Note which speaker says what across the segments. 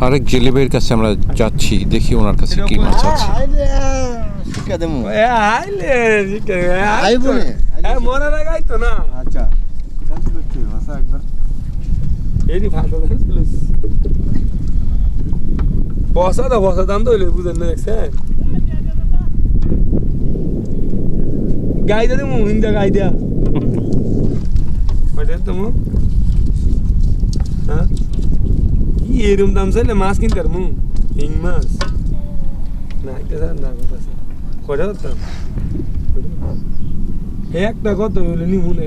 Speaker 1: আরেক জেলেবের কাছে আমরা যাচ্ছি দেখি ওনার কাছে কি মাছ আছে।
Speaker 2: দেবো। আচ্ছা।
Speaker 3: বসা তো বসা দাম তো বুঝেন না দেখছেন? গাই দে মু হিন্দা গাই দিয়া তো মু হ্যাঁ কি এরম দাম চাইলে মাছ কিনতে মু হিং মাছ না এটা স্যার না কটা দাম একটা কথা হইলে নি মনে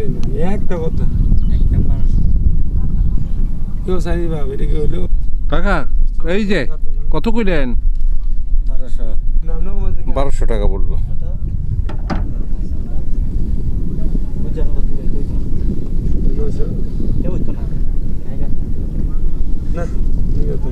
Speaker 3: একটা কথা কেউ সাইনি বাবা এটা কি হইল
Speaker 1: কাকা এই যে কত কইলেন
Speaker 2: বারোশো
Speaker 1: টাকা বলল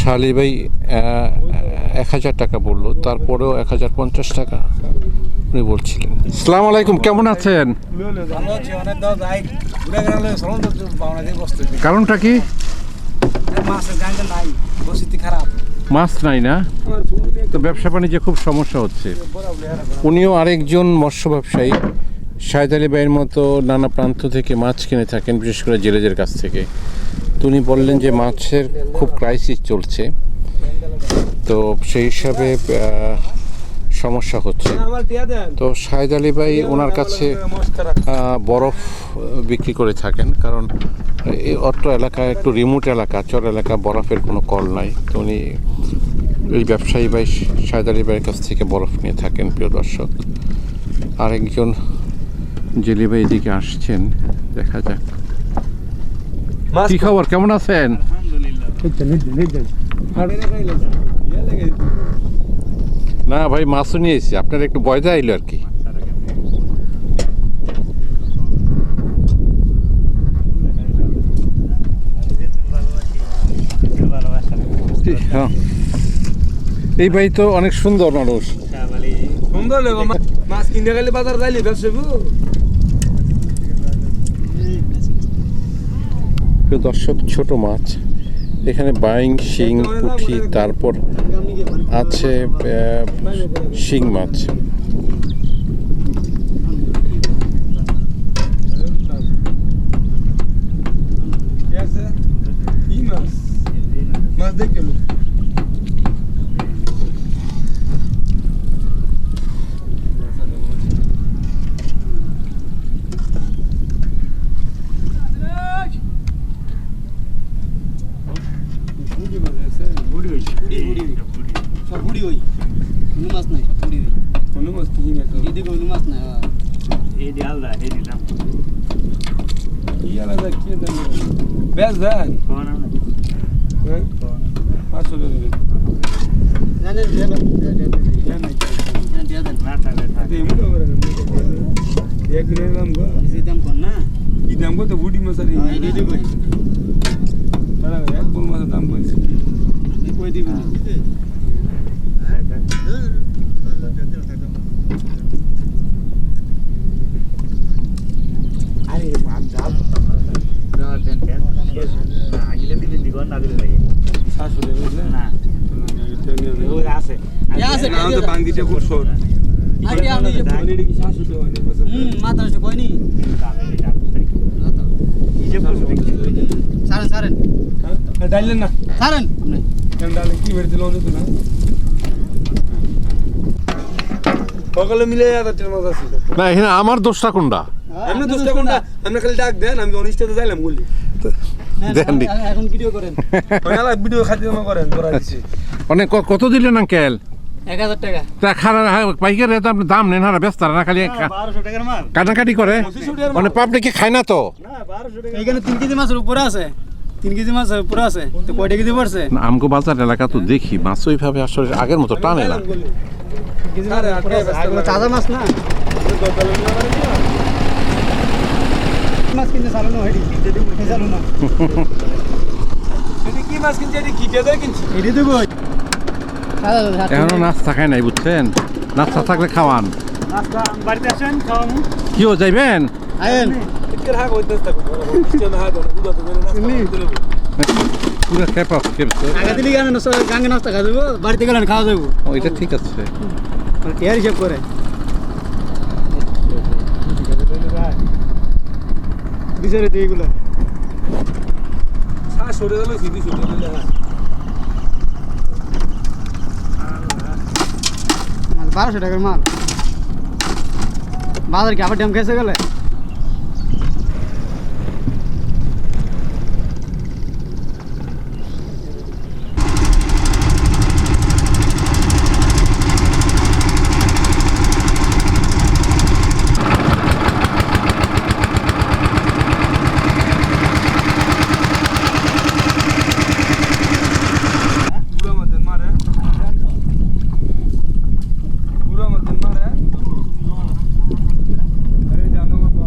Speaker 1: শালি ভাই এক হাজার টাকা বলল তারপরেও এক হাজার পঞ্চাশ টাকা উনি বলছিলেন। সালাম আলাইকুম কেমন আছেন? কারণটা কি?
Speaker 2: খারাপ।
Speaker 1: মাছ নাই না? তো ব্যবসা বাণিজ্যে খুব সমস্যা হচ্ছে। উনিও আরেকজন মৎস্য ব্যবসায়ী। শাহেদ আলী ভাইয়ের মতো নানা প্রান্ত থেকে মাছ কিনে থাকেন, বিশেষ করে জেলেদের কাছ থেকে। তো উনি বললেন যে মাছের খুব ক্রাইসিস চলছে। তো সেই হিসাবে সমস্যা হচ্ছে।
Speaker 3: দেন।
Speaker 1: তো শাহেদ আলী ভাই ওনার কাছে বরফ বিক্রি করে থাকেন কারণ এই অট্ট এলাকা একটু রিমোট এলাকা চর এলাকা বরফের কোনো কল নাই। তো উনি এই ব্যবসায়ী ভাই শাহেদ আলী ভাইয়ের কাছ থেকে বরফ নিয়ে থাকেন প্রিয় দর্শক। আরেকজন জেলি ভাই এদিকে আসছেন দেখা যাক। কি খবর কেমন আছেন? না ভাই মাছও নিয়েছি আপনার একটু বয়দা আইলো আর কি। হ্যাঁ। এই ভাই তো অনেক সুন্দর মানুষ।
Speaker 3: সুন্দর মাছ গেলে বাজার যাইলি ব্যবসা
Speaker 1: দর্শক ছোট মাছ। এখানে বাইং শিং পুঁটি তারপর আছে শিং মাছ।
Speaker 3: কি মাছ মাছ দেখে লো
Speaker 4: সব বুড়ি ওই কোনো মাছ নাই সব বুড়ি ওই।
Speaker 3: কোনো মাছ কি না
Speaker 4: এদিকে কোনো মাছ নাই হ্যাঁ।
Speaker 3: কি আলাদা কি দেন বেশ দেন। হ্যাঁ? পাঁচশো দেন
Speaker 4: জানেন দিয়ে দেন, দিয়ে দেন, দিয়ে দেন।
Speaker 3: দেন
Speaker 4: দিয়ে দেন।
Speaker 3: এমনি করে একদিনের দাম গো।
Speaker 4: বেশি দাম কর না।
Speaker 3: কি দাম কত বুটি মাছ আর
Speaker 4: হ্যাঁ, কই
Speaker 3: তারা এক বল মাছের দাম বলছে।
Speaker 4: কই দিবি না।
Speaker 2: আরে মাছ জাল
Speaker 4: আছে,
Speaker 3: তো খুব শর্ট
Speaker 4: আগে আমি
Speaker 3: কি সাতশো টাকা
Speaker 4: হুম, মাথা কইনি? ছাড়েন, ছাড়েন।
Speaker 3: ডাইলেন না।
Speaker 4: ছাড়েন। আপনি।
Speaker 3: কেন ডালে কি বেড়ে দিল না? সকালে মিলে হাজার মাছ আছে।
Speaker 1: না এখানে আমার দোষটা কোনটা?
Speaker 3: আপনি খালি ডাক দেন আমি অনিষ্টাতে যাইলাম বললি
Speaker 4: নেন,
Speaker 1: দেন দি।
Speaker 4: এখন- এখন ভিডিও করেন।
Speaker 3: ভিডিও খাতে জমা করেন ধরা দিচ্ছি
Speaker 1: অনেক কত দিলেন আঙ্কেল?
Speaker 4: এক হাজার টাকা।
Speaker 1: তা খানা পাইকারি তো আপনি দাম নেন হারা ব্যস্ত না খালি কাটাকাটি করে? মানে পাবলিকে খায় না তো?
Speaker 4: তিন কেজি মাছের উপরে আছে। তিন কেজি মাছ উপরে আছে। তো কয়টা কেজি পড়ছে?
Speaker 1: না, আমগো বাজার এলাকা তো দেখি মাছ ওইভাবে আসলে আগের মতো টানে না।
Speaker 4: মাছ না। মাছ কিনতে চালানো হয়নি চালু না
Speaker 3: কি মাছ কিনছে? এটা কি দিয়ে কিনছি?
Speaker 4: এটি দেবো।
Speaker 1: এখনও নাস্তা খায় নাই বুঝছেন? নাস্তা থাকলে খাওয়ান।
Speaker 2: নাস্তা বাড়িতে আসেন
Speaker 1: কিও যাইবেন?
Speaker 4: আয়েন।
Speaker 3: নাস্তা
Speaker 4: গাঙ্গে খাওয়া যাব বাড়িতে গেলে খাওয়া যাব
Speaker 1: ওইটা ঠিক আছে।
Speaker 4: টিয়ার হিসেব করে? বিচারে রে এইগুলো।
Speaker 3: সা সরে গেল সিধি সরে গেল
Speaker 4: মাল বারোশো টাকার মাল। বাজার কি আবার ড্যাম খেয়েছে গেলে
Speaker 3: পুরো মতন মারে পুরো মতন মারে এই জানো তো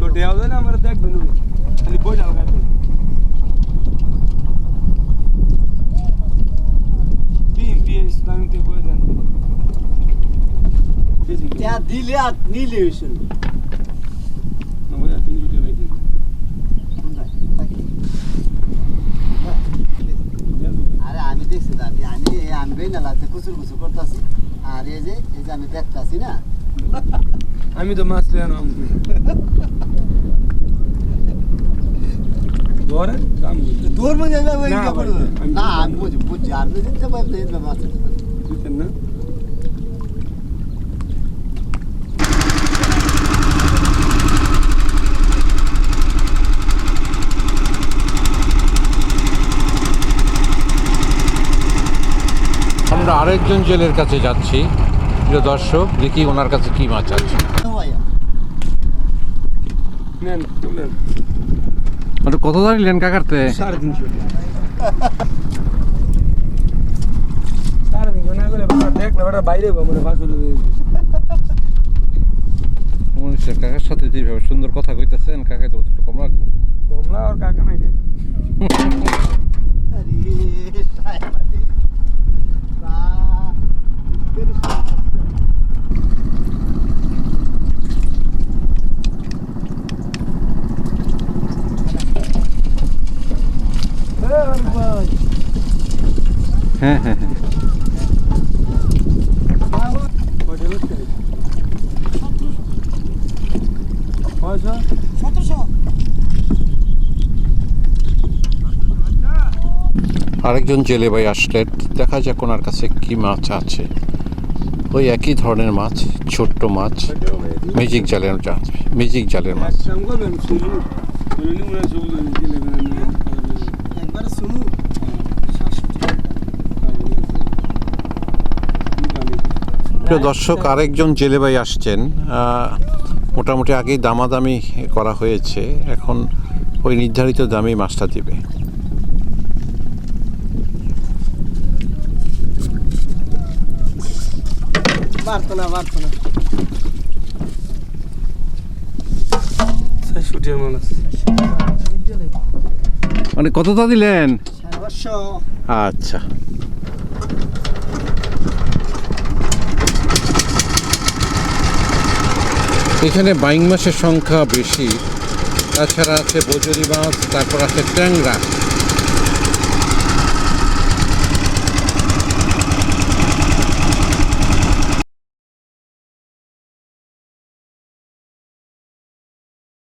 Speaker 3: তো দেওয়া যায় না আমার দেখবেন খালি বই যাও দেখবেন বিএমপি ইসলামিতে বই দেন
Speaker 4: দিলে আর নিলে হয়েছিল
Speaker 5: আরে আমি দেখছি তো আমি আমি আমি বেইনা লাগতে কুচুর কুচুর করতেছি আর এই যে এই যে আমি দেখতাছি না
Speaker 3: আমি তো মাছ লেন ধরে কাম করতে
Speaker 5: তোর মধ্যে আমি ওই
Speaker 3: না,
Speaker 5: কে
Speaker 3: ভাই,
Speaker 5: করব?
Speaker 3: আমি
Speaker 5: না
Speaker 3: বুঝি
Speaker 5: আমি বুঝি বুঝছি আর বুঝি তো ভাই এই মাছ
Speaker 3: বুঝতেন না
Speaker 1: আমরা আরেকজন জেলের কাছে যাচ্ছি। প্রিয় দর্শক দেখি ওনার কাছে কি মাছ আছে। মানে কত দাঁড়িলেন কাকারতে?
Speaker 3: সাড়ে তিনশো। মানে
Speaker 1: কাকার সাথে যেভাবে সুন্দর কথা কইতেছেন কাকাই তো একটু কম রাখব
Speaker 3: কমলা আর কাকা নাই রে।
Speaker 1: হ্যাঁ হ্যাঁ হ্যাঁ
Speaker 3: কয়টা লক্ষ? পয়সা
Speaker 1: আরেকজন জেলে ভাই আসলেন দেখা যাক ওনার কাছে কি মাছ আছে। ওই একই ধরনের মাছ, ছোট্ট মাছ ম্যাজিক জালের মাছ ম্যাজিক জালের মাছ। দর্শক, আরেকজন জেলে ভাই আসছেন। মোটামুটি আগেই দামাদামি করা হয়েছে। এখন ওই নির্ধারিত দামেই মাছটা দিবে।
Speaker 4: বাড়তো না বাড়তো না।
Speaker 3: মানুষ
Speaker 1: মানে কতটা দিলেন? আচ্ছা। এখানে বাইং মাছের সংখ্যা বেশি তাছাড়া আছে বজরি মাছ তারপর আছে ট্যাংরা।